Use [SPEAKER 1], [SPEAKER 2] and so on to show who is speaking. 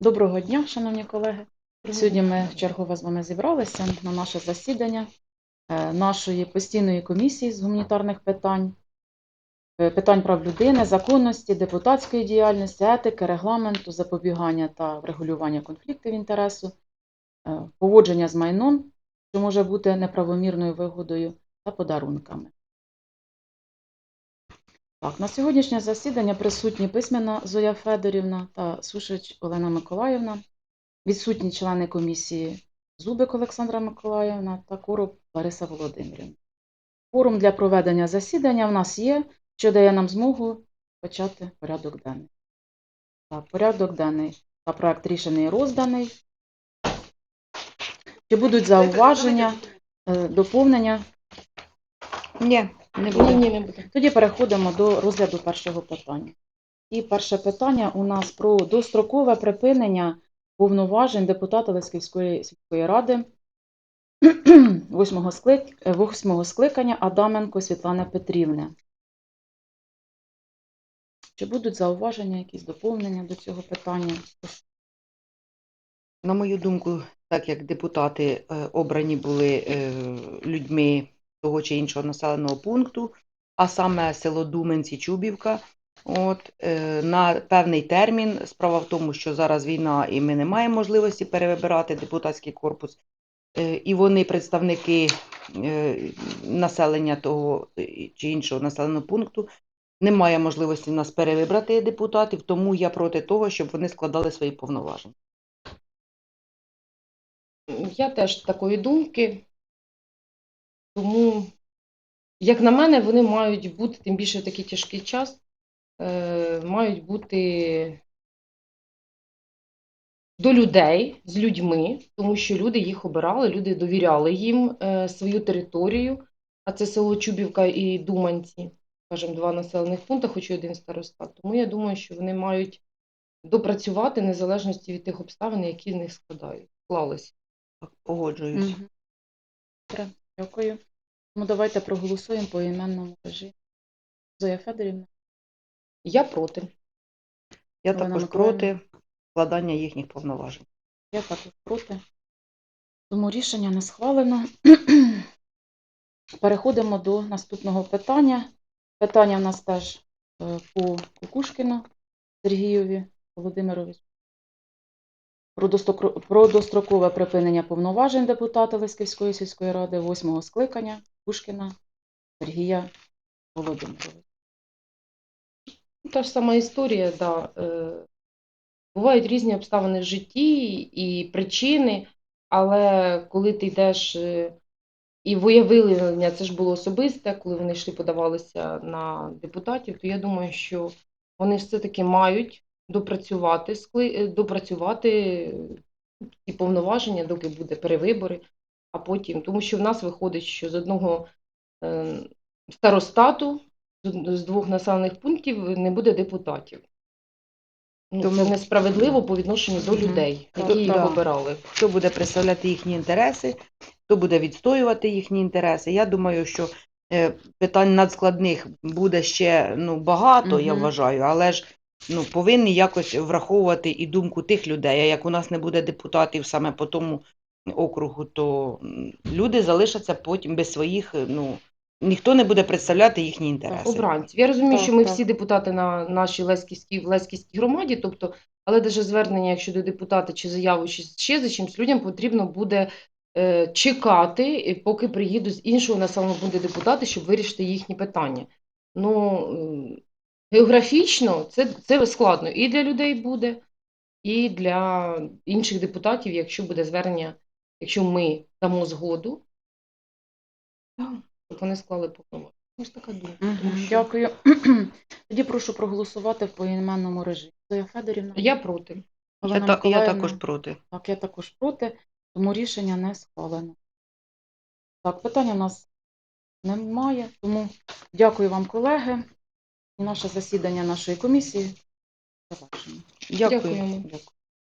[SPEAKER 1] Доброго дня, шановні колеги. Сьогодні ми вчергове з вами зібралися на наше засідання е, нашої постійної комісії з гуманітарних питань, е, питань прав людини, законності, депутатської діяльності, етики, регламенту, запобігання та врегулювання конфліктів інтересу, е, поводження з майном, що може бути неправомірною вигодою, та подарунками. Так, на сьогоднішнє засідання присутні письмена Зоя Федорівна та Сушич Олена Миколаївна, відсутні члени комісії Зубик Олександра Миколаївна та Короб Лариса Володимирівна. Форум для проведення засідання в нас є, що дає нам змогу почати порядок денний. Так, порядок денний та проект рішений розданий. Чи будуть зауваження, е, доповнення?
[SPEAKER 2] Ні, не
[SPEAKER 3] Ні,
[SPEAKER 2] буде.
[SPEAKER 3] ні, не буде.
[SPEAKER 1] Тоді переходимо до розгляду першого питання. І перше питання у нас про дострокове припинення повноважень депутата Лесківської сільської ради восьмого склик- е, скликання Адаменко Світлани Петрівни. Чи будуть зауваження, якісь доповнення до цього питання?
[SPEAKER 2] На мою думку, так як депутати е, обрані були е, людьми того чи іншого населеного пункту, а саме село Думенці Чубівка, от, е, на певний термін. Справа в тому, що зараз війна і ми не маємо можливості перевибирати депутатський корпус. Е, І вони, представники е, населення того чи іншого населеного пункту, немає можливості нас перевибрати депутатів, тому я проти того, щоб вони складали свої повноваження.
[SPEAKER 3] Я теж такої думки. Тому, як на мене, вони мають бути, тим більше в такий тяжкий час, е, мають бути до людей, з людьми, тому що люди їх обирали, люди довіряли їм е, свою територію, а це село Чубівка і Думанці, скажімо, два населених пункти, хоч і один старостат. Тому я думаю, що вони мають допрацювати незалежності від тих обставин, які з них складають, склалися.
[SPEAKER 2] Так, Погоджуюсь.
[SPEAKER 1] Мгм. Дякую. Ну, давайте проголосуємо по іменному режимі. Зоя Федорівна.
[SPEAKER 3] Я проти.
[SPEAKER 2] Я
[SPEAKER 1] Олена
[SPEAKER 2] також
[SPEAKER 1] Миколаївна.
[SPEAKER 2] проти складання їхніх повноважень.
[SPEAKER 1] Я також проти. Тому рішення не схвалено. Переходимо до наступного питання. Питання в нас теж е, по Кукушкіну Сергієві Володимировичу. Про, дострокове припинення повноважень депутата Лисківської сільської ради восьмого скликання Кукушкіна Сергія Володимировича.
[SPEAKER 3] Ну, Та ж сама історія, да. Е, бувають різні обставини в житті і причини, але коли ти йдеш е, і виявлення, це ж було особисте, коли вони йшли, подавалися на депутатів, то я думаю, що вони все-таки мають допрацювати, скли- е, допрацювати ці повноваження, доки буде перевибори, а потім, тому що в нас виходить, що з одного е, старостату з двох населених пунктів не буде депутатів. Ну,
[SPEAKER 2] Тому-
[SPEAKER 3] Це несправедливо по відношенню до людей, які їх
[SPEAKER 1] так.
[SPEAKER 3] обирали.
[SPEAKER 2] Хто буде представляти їхні інтереси, хто буде відстоювати їхні інтереси. Я думаю, що е, питань надскладних буде ще ну, багато, я вважаю, але ж ну, повинні якось враховувати і думку тих людей. А як у нас не буде депутатів саме по тому округу, то люди залишаться потім без своїх, е, ну, ніхто не буде представляти їхні інтереси.
[SPEAKER 3] Обранців. Я розумію,
[SPEAKER 1] Так,
[SPEAKER 3] що ми
[SPEAKER 1] так.
[SPEAKER 3] всі депутати на нашій Леськівській, в Леськівській громаді, тобто, але навіть звернення, якщо до депутата чи заяву, чи ще за чимось, людям потрібно буде е, чекати, е, поки приїдуть з іншого населеного пункту депутати, щоб вирішити їхні питання. Ну, географічно це, це складно і для людей буде, і для інших депутатів, якщо буде звернення, якщо ми дамо згоду, щоб вони склали повноваження. Ось така думка. Що
[SPEAKER 1] Дякую. Тоді прошу проголосувати в поіменному режимі. Зоя Федорівна.
[SPEAKER 3] Я проти.
[SPEAKER 2] Я, та, я також проти.
[SPEAKER 1] Так, я також проти, тому рішення не схвалено. Так, питання у нас немає, тому дякую вам, колеги. Наше засідання нашої комісії завершено.
[SPEAKER 2] Дякую.
[SPEAKER 3] Дякуємо.
[SPEAKER 1] Дякую.